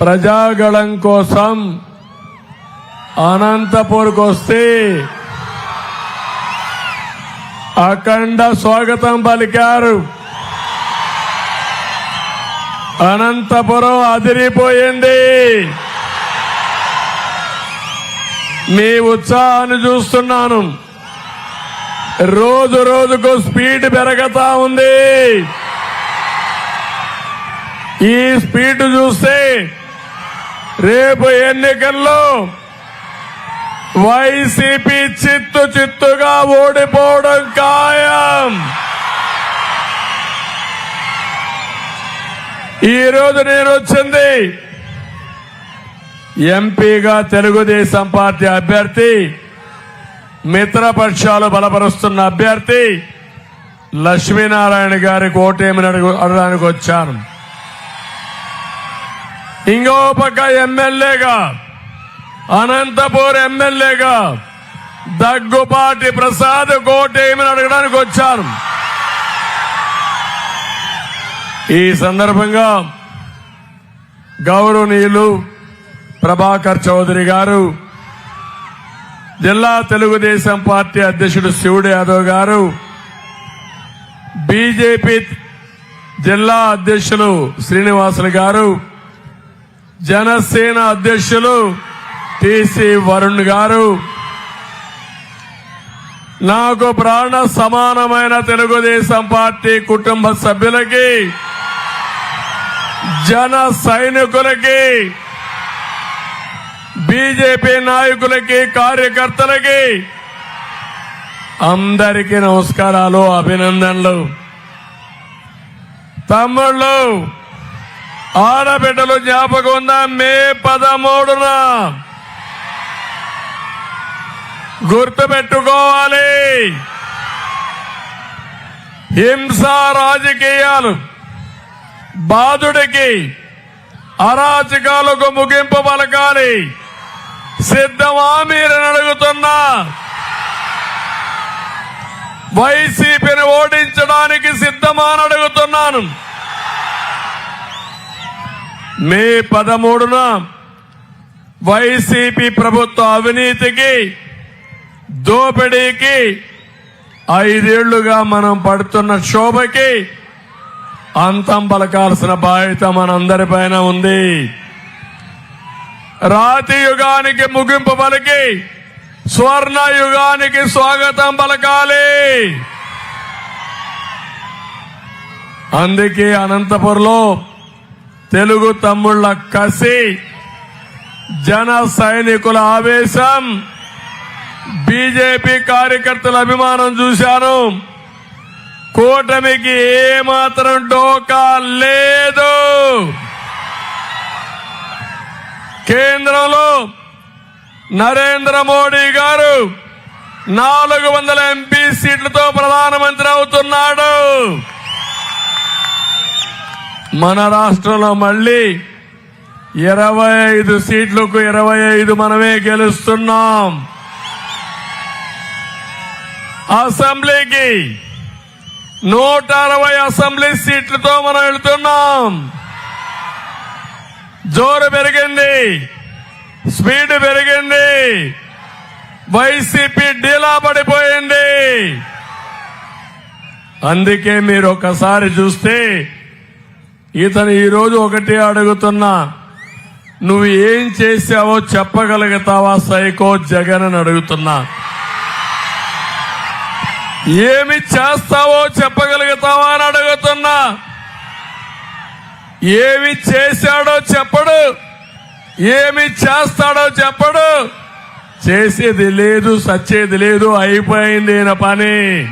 ప్రజాగళం కోసం అనంతపూర్కి వస్తే అఖండ స్వాగతం పలికారు. అనంతపురం అదిరిపోయింది. మీ ఉత్సాహాన్ని చూస్తున్నాను. రోజు రోజుకు స్పీడ్ పెరగతా ఉంది. ఈ స్పీడ్ చూస్తే రేపు ఎన్నికల్లో వైసీపీ చిత్తు చిత్తుగా ఓడిపోవడం ఖాయం. ఈ రోజు నేను వచ్చింది ఎంపీగా తెలుగుదేశం పార్టీ అభ్యర్థి మిత్రపక్షాలు బలపరుస్తున్న అభ్యర్థి లక్ష్మీనారాయణ గారికి ఓటేమని అడగడానికి వచ్చాను. ఇంకో పక్క ఎమ్మెల్యేగా అనంతపూర్ ఎమ్మెల్యేగా దగ్గుపాటి ప్రసాద్ కోటేమని అడగడానికి వచ్చాను ఈ సందర్భంగా గౌరవనీయులు ప్రభాకర్ చౌదరి గారు జిల్లా తెలుగుదేశం పార్టీ అధ్యక్షుడు శివుడు యాదవ్ గారు బీజేపీ జిల్లా అధ్యక్షులు శ్రీనివాసులు గారు జనసేన అధ్యక్షులు టిసి వరుణ్ గారు. నాకు ప్రాణ సమానమైన తెలుగుదేశం పార్టీ కుటుంబ సభ్యులకి జన సైనికులకి బీజేపీ నాయకులకి కార్యకర్తలకి అందరికీ నమస్కారాలు అభినందనలు. తమ్ముళ్ళు ఆడబిడ్డలు జ్ఞాపకం ఉందా? మే పదమూడున. గుర్తుపెట్టుకోవాలి. హింస రాజకీయాలు బాధుడికి అరాచకాలకు ముగింపు పలకాలి. సిద్ధమా మీరని అడుగుతున్నా. వైసీపీని ఓడించడానికి సిద్ధమా అని అడుగుతున్నాను. మే పదమూడున వైసీపీ ప్రభుత్వ అవినీతికి దోపిడీకి ఐదేళ్ళుగా మనం పడుతున్న శోభకి అంతం పలకాల్సిన బాధ్యత మనందరిపైన ఉంది. రాతి యుగానికి ముగింపు పలికి స్వర్ణ యుగానికి స్వాగతం పలకాలి. అందుకే అనంతపురంలో తెలుగు తమ్ముళ్ళ కసి జన సైనికుల ఆవేశం. బీజేపీ కార్యకర్తల అభిమానం చూశాను కూటమికి ఏమాత్రం డోకా లేదు. కేంద్రంలో నరేంద్ర మోడీ గారు నాలుగు వందల ఎంపీ సీట్లతో ప్రధానమంత్రి అవుతున్నాడు. మన రాష్ట్రంలో మళ్ళీ ఇరవై ఐదు సీట్లకు ఇరవై ఐదు మనమే గెలుస్తున్నాం. అసెంబ్లీకి నూట అరవై అసెంబ్లీ సీట్లతో మనం వెళ్తున్నాం. జోరు పెరిగింది స్పీడ్ పెరిగింది వైసీపీ డీలా పడిపోయింది. అందుకే మీరు ఒకసారి చూస్తే ఇతను ఈరోజు ఒకటే అడుగుతున్నా నువ్వు ఏం చేశావో చెప్పగలుగుతావా సైకో జగన్ అని అడుగుతున్నా. ఏమి చేస్తావో చెప్పగలుగుతావా అని అడుగుతున్నా. ఏమి చేశాడో చెప్పడు ఏమి చేస్తాడో చెప్పడు. చేసేది లేదు సచ్చేది లేదు అయిపోయింది ఈయన పని.